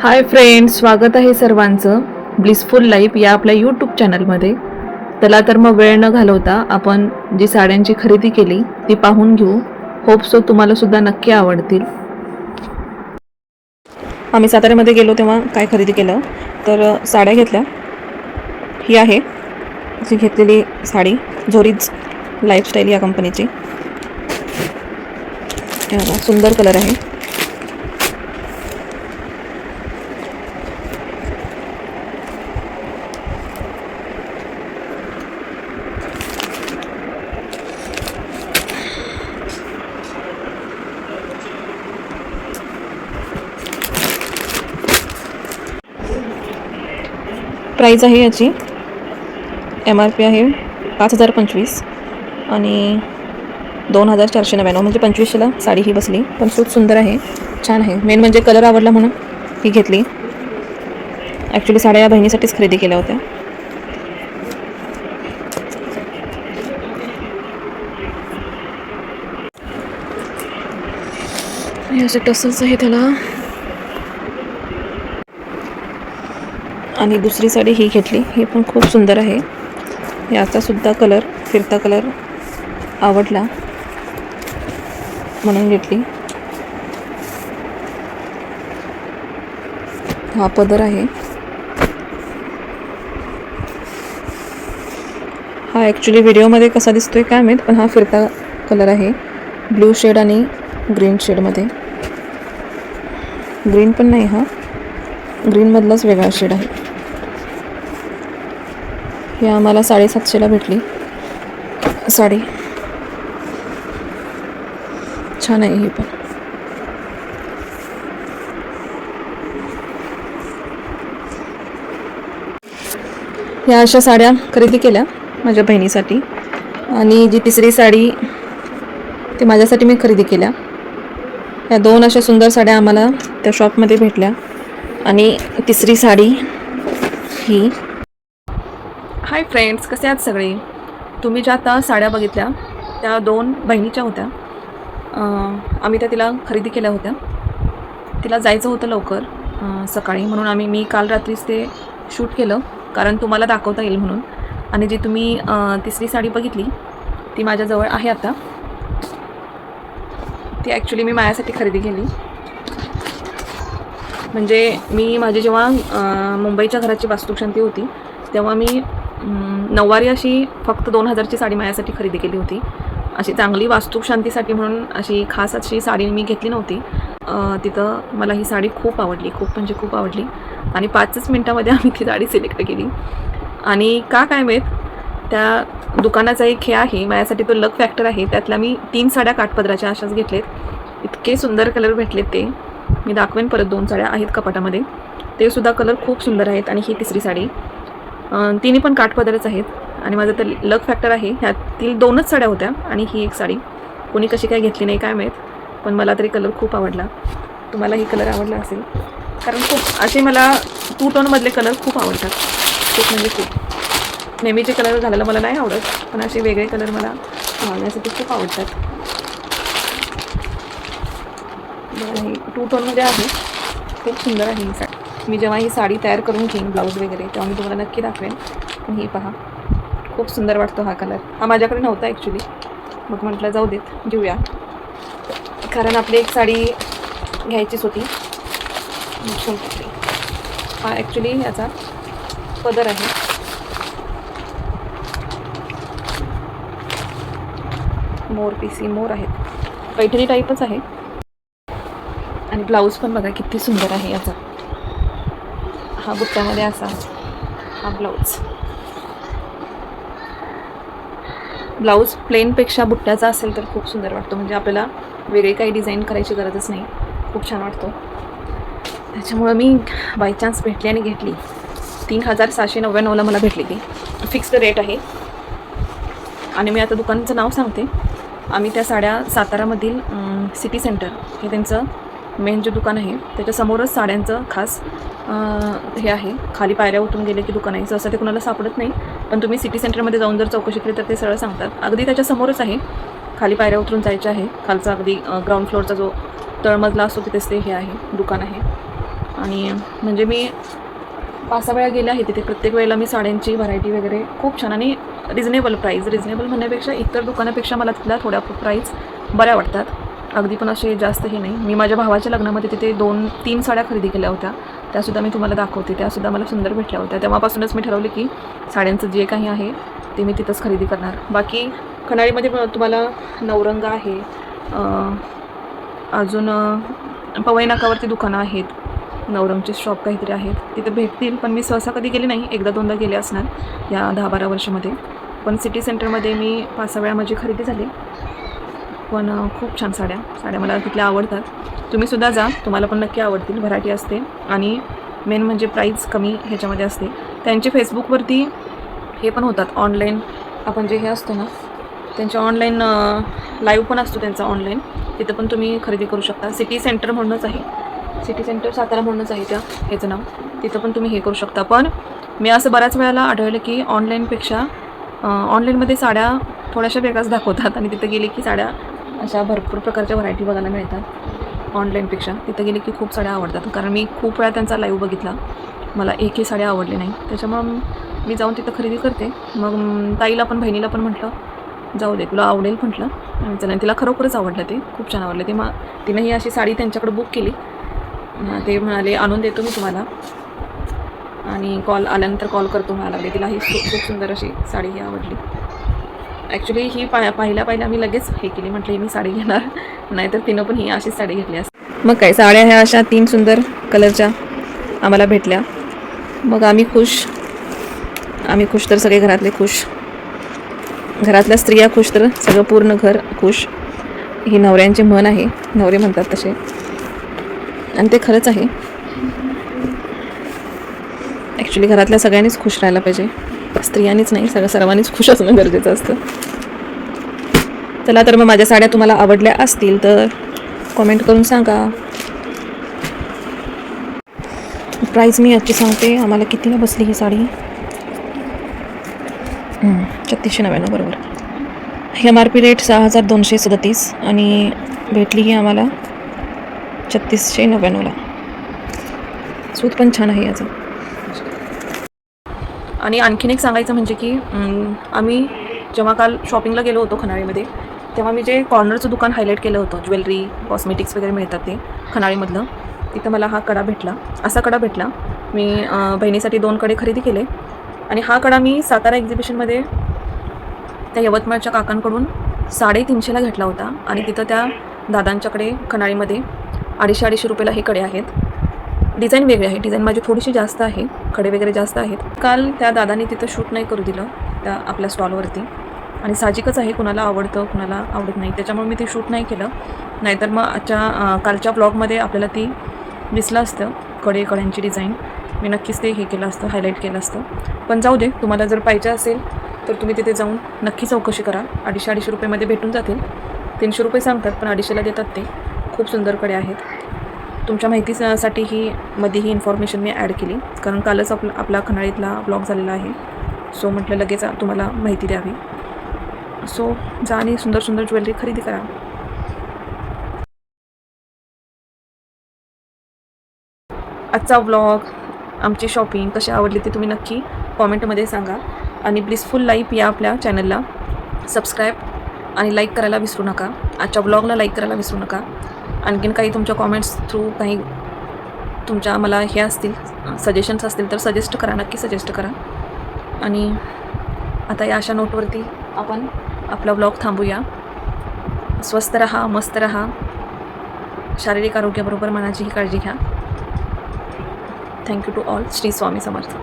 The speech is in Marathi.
हाय फ्रेंड्स स्वागत आहे सर्वांचं ब्लिसफुल लाईफ या आपल्या यूट्यूब चॅनलमध्ये. त्याला तर मग वेळ न घालवता आपण जी साड्यांची खरेदी केली ती पाहून घेऊ. होप सो तुम्हाला सुद्धा नक्की आवडतील. आम्ही साताऱ्यामध्ये गेलो तेव्हा काय खरेदी केलं? तर साड्या घेतल्या. ही आहे. जी घेतलेली साडी झोरीज लाईफस्टाईल या कंपनीची. सुंदर कलर आहे. प्राईज आहे याची. एम आर पी आहे पाच हजार पंचवीस आणि दोन हजार चारशे नव्याण्णव म्हणजे पंचवीसशेला साडी ही बसली. पण खूप सुंदर आहे छान आहे. मेन म्हणजे कलर आवडला म्हणून ही घेतली. ॲक्च्युली साड्या या बहिणीसाठीच खरेदी केल्या होत्या. हे असे टसल्स आहे त्याला. आणि दुसरी साडी ही घेतली. ही पण खूप सुंदर आहे. याचासुद्धा कलर फिरता कलर आवडला म्हणून घेतली. हा पदर आहे. हा ॲक्च्युली व्हिडिओमध्ये कसा दिसतो आहे काय माहीत पण हा फिरता कलर आहे. ब्लू शेड आणि ग्रीन शेडमध्ये. ग्रीन पण नाही हा. ग्रीनमधलाच वेगळा शेड आहे. ही आम्हाला साडेसातशेला भेटली. साडी छान आहे ही पण. ह्या अशा साड्या खरेदी केल्या माझ्या बहिणीसाठी. आणि जी तिसरी साडी ती माझ्यासाठी मी खरेदी केल्या. या दोन अशा सुंदर साड्या आम्हाला त्या शॉपमध्ये भेटल्या. आणि तिसरी साडी ही हाय फ्रेंड्स कसे आहात सगळे? तुम्ही ज्या आता साड्या बघितल्या त्या दोन बहिणीच्या होत्या. आम्ही त्या तिला खरेदी केल्या होत्या. तिला जायचं होतं लवकर सकाळी. म्हणून आम्ही मी काल रात्रीच ते शूट केलं कारण तुम्हाला दाखवता येईल म्हणून. आणि जी तुम्ही तिसरी साडी बघितली ती माझ्याजवळ आहे आता. ती ॲक्च्युली मी माझ्यासाठी खरेदी केली. म्हणजे मी माझी जेव्हा मुंबईच्या घराची वास्तुशांती होती तेव्हा मी नऊवारी अशी फक्त दोन हजारची साडी माझ्यासाठी खरेदी केली होती. अशी चांगली वास्तुशांतीसाठी म्हणून अशी खास अशी साडी मी घेतली नव्हती. तिथं मला ही साडी खूप आवडली खूप म्हणजे खूप आवडली. आणि पाचच मिनटामध्ये आम्ही ती साडी सिलेक्ट केली. आणि का काय माहीत त्या दुकानाचा एक हे आहे माझ्यासाठी तो लक फॅक्टर आहे. त्यातल्या मी तीन साड्या काठपदराच्या अशाच घेतलेत. इतके सुंदर कलर भेटलेत ते. मी दाखवेन परत दोन साड्या आहेत कपाटामध्ये. ते सुद्धा कलर खूप सुंदर आहेत आणि ही तिसरी साडी. तिन्ही पण काठपदरच आहेत. आणि माझं तर लक फॅक्टर आहे. ह्यातील दोनच साड्या होत्या आणि ही एक साडी. कोणी कशी काय घेतली नाही काय माहीत. पण मला तरी कलर खूप आवडला. तुम्हाला ही कलर आवडला असेल. कारण खूप असे मला टू टोनमधले कलर खूप आवडतात. खूप म्हणजे खूप. नेहमीचे कलर घालायला मला नाही आवडत. पण असे वेगळे कलर मला घालण्यासाठी खूप आवडतात. बघा, हे टू टोनमध्ये आहे. खूप सुंदर आहे ही साडी. मी जेव्हा ही साडी तयार करून घेईन ब्लाऊज वगैरे तेव्हा मी तुम्हाला नक्की दाखवेन. पण ही पहा खूप सुंदर वाटतो हा कलर हा माझ्याकडे नव्हता ॲक्च्युली मग म्हटलं जाऊ देत घेऊया. कारण आपली एक साडी घ्यायचीच होती. हा ॲक्च्युली याचा पदर आहे. मोर पीसी मोर आहेत. पैठणी टाईपच आहे. आणि ब्लाऊज पण बघा किती सुंदर आहे याचा. हा बुट्ट्यामध्ये असा. हा ब्लाऊज ब्लाऊज प्लेनपेक्षा बुट्ट्याचा असेल तर खूप सुंदर वाटतो. म्हणजे आपल्याला वेगळी काही डिझाईन करायची गरजच नाही. खूप छान वाटतो. त्याच्यामुळं मी बाय चान्स भेटली आणि घेतली. तीन हजार सहाशे नव्याण्णवला मला भेटली ती. फिक्स्ड रेट आहे. आणि मी आता दुकानाचं नाव सांगते. आम्ही त्या साड्या सातारामधील सिटी सेंटर हे त्यांचं मेन जे दुकान आहे त्याच्यासमोरच साड्यांचं खास हे आहे. खाली पायऱ्या उठून गेले की दुकान आहे. सहसा ते कुणाला सापडत नाही पण तुम्ही सिटी सेंटरमध्ये जाऊन जर चौकशी केली तर ते सरळ सांगतात. अगदी त्याच्यासमोरच आहे. खाली पायऱ्या उतरून जायच्या आहे. खालचा अगदी ग्राउंड फ्लोअरचा जो तळमजला असतो तिथेच ते हे आहे दुकान आहे. आणि म्हणजे मी पाच सहा वेळा गेले आहे तिथे. प्रत्येक वेळेला मी साड्यांची व्हरायटी वगैरे खूप छान आणि रिझनेबल प्राईज रिझनेबल म्हणण्यापेक्षा इतर दुकानापेक्षा मला तिथल्या थोड्या प्राईज बऱ्या वाटतात. अगदी पण असे जास्त हे नाही. मी माझ्या भावाच्या लग्नामध्ये तिथे दोन तीन साड्या खरेदी केल्या होत्या. त्यासुद्धा मी तुम्हाला दाखवते. त्यासुद्धा मला सुंदर भेटल्या होत्या. तेव्हापासूनच मी ठरवले की साड्यांचं जे काही आहे ते मी तिथंच खरेदी करणार. बाकी खनाळीमध्ये तुम्हाला नवरंग आहे. अजून पवई नाकावरती दुकानं आहेत. नवरंगचे शॉप काहीतरी आहेत. तिथे भेटतील पण मी सहसा कधी गेले नाही. एकदा दोनदा गेले असणार या दहा बारा वर्षामध्ये. पण सिटी सेंटरमध्ये मी पाच सहा वेळा माझी खरेदी झाली. पण खूप छान साड्या. साड्या मला तिथल्या आवडतात. तुम्हीसुद्धा जा. तुम्हाला पण नक्की आवडतील. व्हरायटी असते. आणि मेन म्हणजे प्राईज कमी ह्याच्यामध्ये असते. त्यांचे फेसबुकवरती हे पण होतात. ऑनलाईन आपण जे हे असतो ना त्यांच्या ऑनलाईन लाईव्ह पण असतो त्यांचा ऑनलाईन. तिथं पण तुम्ही खरेदी करू शकता. सिटी सेंटर म्हणूनच आहे. सिटी सेंटर सातारा म्हणूनच आहे त्या ह्याचं नाव. तिथं पण तुम्ही हे करू शकता. पण मी असं बऱ्याच वेळेला आढळलं की ऑनलाईनपेक्षा ऑनलाईनमध्ये साड्या थोड्याशा वेगळ्याच दाखवतात. आणि तिथं गेले की साड्या अशा भरपूर प्रकारच्या व्हरायटी बघायला मिळतात ऑनलाईनपेक्षा तिथं गेले की खूप साड्या आवडतात. कारण मी खूप वेळा त्यांचा लाईव्ह बघितला. मला एकही साड्या आवडली नाही. त्याच्यामुळं मी जाऊन तिथं खरेदी करते. मग ताईला पण बहिणीला पण म्हटलं जाऊ दे तुला आवडेल म्हटलं. आणि चला तिला खरोखरच आवडलं ते. खूप छान आवडलं ते. मग तिनं ही अशी साडी त्यांच्याकडे बुक केली. ते म्हणाले आणून देतो मी तुम्हाला. आणि कॉल आल्यानंतर कॉल करतो म्हणायला लागले. तिला ही खूप खूप सुंदर अशी साडी ही आवडली. ॲक्च्युली ही पा पाहिल्या पाहिल्या मी लगेच हे केली. म्हटलं ही मी साडी घेणार. नाहीतर तिनं पण ही अशीच साडी घेतली असते. मग काय साड्या ह्या अशा तीन सुंदर कलरच्या आम्हाला भेटल्या. मग आम्ही खुश. आम्ही खुश तर सगळे घरातले खुश. घरातल्या स्त्रिया खुश तर सगळं पूर्ण घर खुश. ही नवऱ्यांचे मन आहे. नवरे म्हणतात तसे. आणि ते खरंच आहे. ॲक्च्युली घरातल्या सगळ्यांनीच खुश राहायला पाहिजे. स्त्रियांनीच नाही सगळं सर्वांनीच खुश असणं गरजेचं असतं. चला तर मग माझ्या साड्या तुम्हाला आवडल्या असतील तर कॉमेंट करून सांगा. प्राईस मी आजची सांगते आम्हाला कितीला बसली ही साडी? छत्तीसशे नव्याण्णव बरोबर. एम आर पी रेट सहा हजार दोनशे सदतीस आणि भेटली ही आम्हाला छत्तीसशे नव्याण्णवला. सूत पण छान आहे याचं. आणि आणखीन एक सांगायचं म्हणजे की आम्ही जेव्हा काल शॉपिंगला गेलो होतो खनाळीमध्ये तेव्हा मी जे कॉर्नरचं दुकान हायलाईट केलं होतं ज्वेलरी कॉस्मेटिक्स वगैरे मिळतात ते खनाळीमधलं तिथं मला हा कडा भेटला. असा कडा भेटला. मी बहिणीसाठी दोन कडे खरेदी केले. आणि हा कडा मी सातारा एक्झिबिशनमध्ये त्या यवतमाळच्या काकांकडून साडेतीनशेला घेतला होता. आणि तिथं त्या दादांच्याकडे खनाळीमध्ये अडीचशे अडीचशे रुपयाला हे कडे आहेत. डिझाईन वेगळी आहे. डिझाईन माझी थोडीशी जास्त आहे. खडे वगैरे जास्त आहेत. काल त्या दादानी तिथं शूट नाही करू दिलं त्या आपल्या स्टॉलवरती आणि साहजिकच आहे कुणाला आवडतं कुणाला आवडत नाही. त्याच्यामुळे मी ते शूट नाही केलं. नाहीतर मग आजच्या कालच्या ब्लॉगमध्ये आपल्याला ती दिसलं असतं कडे कड्यांची डिझाईन मी नक्कीच ते हे केलं असतं हायलाईट केलं असतं. पण जाऊ दे तुम्हाला जर पाहिजे असेल तर तुम्ही तिथे जाऊन नक्की चौकशी करा. अडीचशे अडीचशे रुपयेमध्ये भेटून जातील. तीनशे रुपये सांगतात पण अडीचशेला देतात ते. खूप सुंदरकडे आहेत. तुमच्या माहितीसाठी ही मध्ये ही इन्फॉर्मेशन मी ॲड केली. कारण कालच आपला आपला खनाळीतला ब्लॉग झालेला आहे. सो म्हटलं लगेच तुम्हाला माहिती द्यावी. सो जा आणि सुंदर सुंदर ज्वेलरी खरेदी करा. आजचा व्लॉग आमची शॉपिंग कशी आवडली ते तुम्ही नक्की कॉमेंटमध्ये सांगा. आणि ब्लिसफुल लाईफ या आपल्या चॅनलला सबस्क्राईब आणि लाईक करायला विसरू नका. आजच्या ब्लॉगला लाईक करायला विसरू नका. आणखीन काही तुमच्या कॉमेंट्स थ्रू काही तुमच्या मला हे असतील सजेशन्स असतील तर सजेस्ट करा नक्की सजेस्ट करा. आणि आता या अशा नोटवरती आपण आपला ब्लॉग थांबूया. स्वस्त रहा मस्त रहा. शारीरिक आरोग्याबरोबर मनाचीही काळजी घ्या. Thank you to all Shri Swami Samarth.